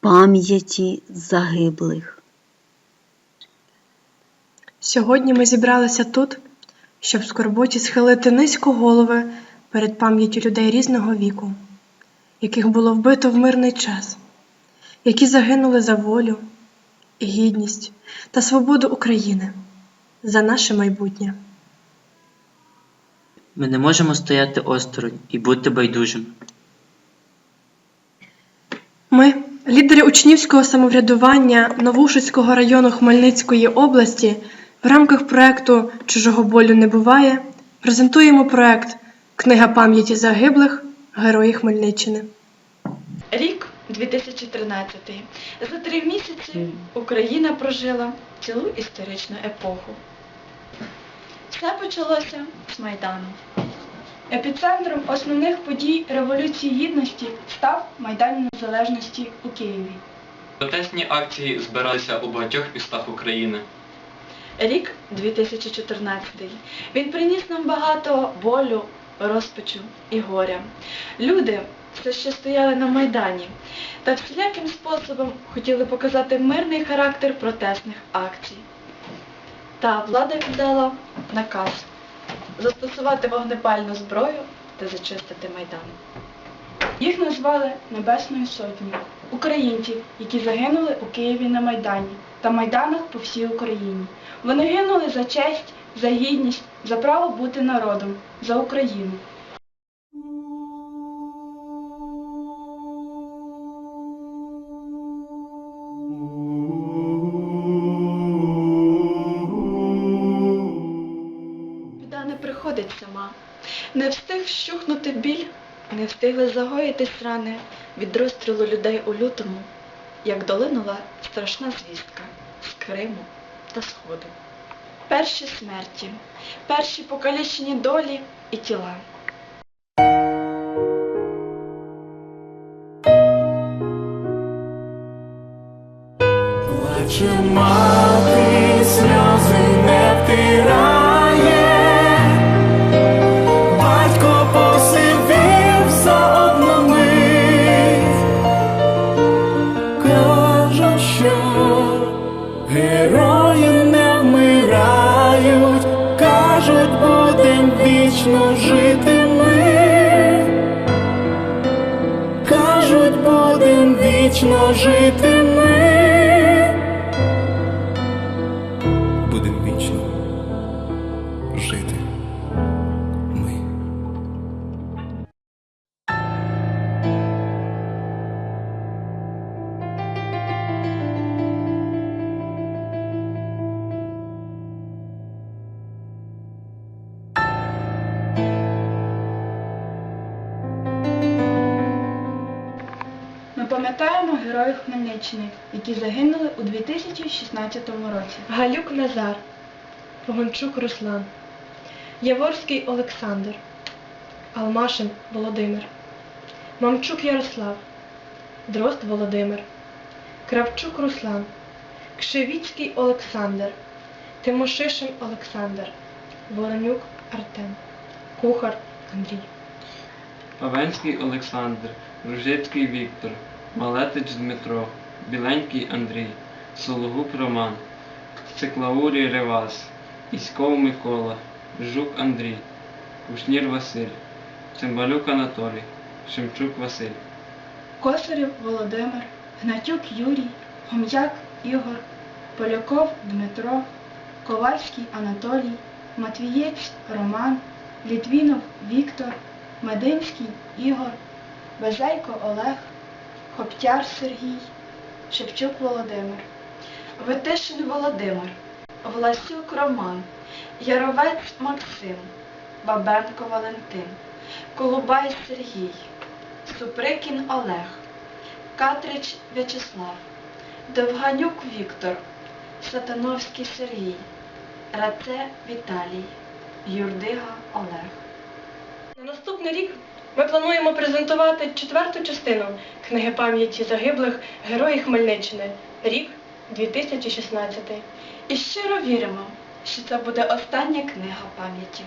пам'яті загиблих. Сьогодні ми зібралися тут, щоб в скорботі схилити низько голови перед пам'яттю людей різного віку, яких було вбито в мирний час, які загинули за волю, гідність та свободу України, за наше майбутнє. Ми не можемо стояти осторонь і бути байдужим. Ми, лідери учнівського самоврядування Новушицького району Хмельницької області, в рамках проекту Чужого болю не буває, презентуємо проект Книга пам'яті загиблих Герої Хмельниччини. Рік 2013. За три місяці Україна прожила цілу історичну епоху. Все почалося з Майдану. Епіцентром основних подій Революції Гідності став Майдан Незалежності у Києві. Протестні акції збиралися у багатьох містах України. Рік 2014. Він приніс нам багато болю, розпачу і горя. Люди все ще стояли на Майдані та всіляким способом хотіли показати мирний характер протестних акцій. Та влада віддала наказ застосувати вогнепальну зброю та зачистити Майдан. Їх назвали Небесною Сотнею українців, які загинули у Києві на Майдані та Майданах по всій Україні. Вони гинули за честь, за гідність, за право бути народом, за Україну. Не встиг вщухнути біль, не встигли загоїтись рани від розстрілу людей у лютому, як долинула страшна звістка з Криму та Сходу. Перші смерті, перші покалічені долі і тіла. Плаче мати, сльози не втирає, кажуть, будем вічно жити ми, кажуть, будем вічно жити ми. Пам'ятаємо героїв Хмельниччини, які загинули у 2016 році. Галюк Назар, Погончук Руслан, Яворський Олександр, Алмашин Володимир, Мамчук Ярослав, Дрозд Володимир, Кравчук Руслан, Кшевіцький Олександр, Тимошишин Олександр, Воронюк Артем, Кухар Андрій. Павенський Олександр, Ружицький Віктор, Малетич Дмитро, Біленький Андрій, Сологуб Роман, Циклаурій Ревас, Іськов Микола, Жук Андрій, Кушнір Василь, Цимбалюк Анатолій, Шемчук Василь. Косарів Володимир, Гнатюк Юрій, Хом'як Ігор, Поляков Дмитро, Ковальський Анатолій, Матвієць Роман, Літвінов Віктор, Мединський Ігор, Безейко Олег, Хоптяр Сергій, Шевчук Володимир, Витишин Володимир, Власюк Роман, Яровець Максим, Бабенко Валентин, Колубай Сергій, Суприкін Олег, Катрич В'ячеслав, Довганюк Віктор, Сатановський Сергій, Раце Віталій, Юрдига Олег. На наступний рік ми плануємо презентувати четверту частину книги пам'яті загиблих Героїв Хмельниччини, рік 2016. І щиро віримо, що це буде остання книга пам'яті.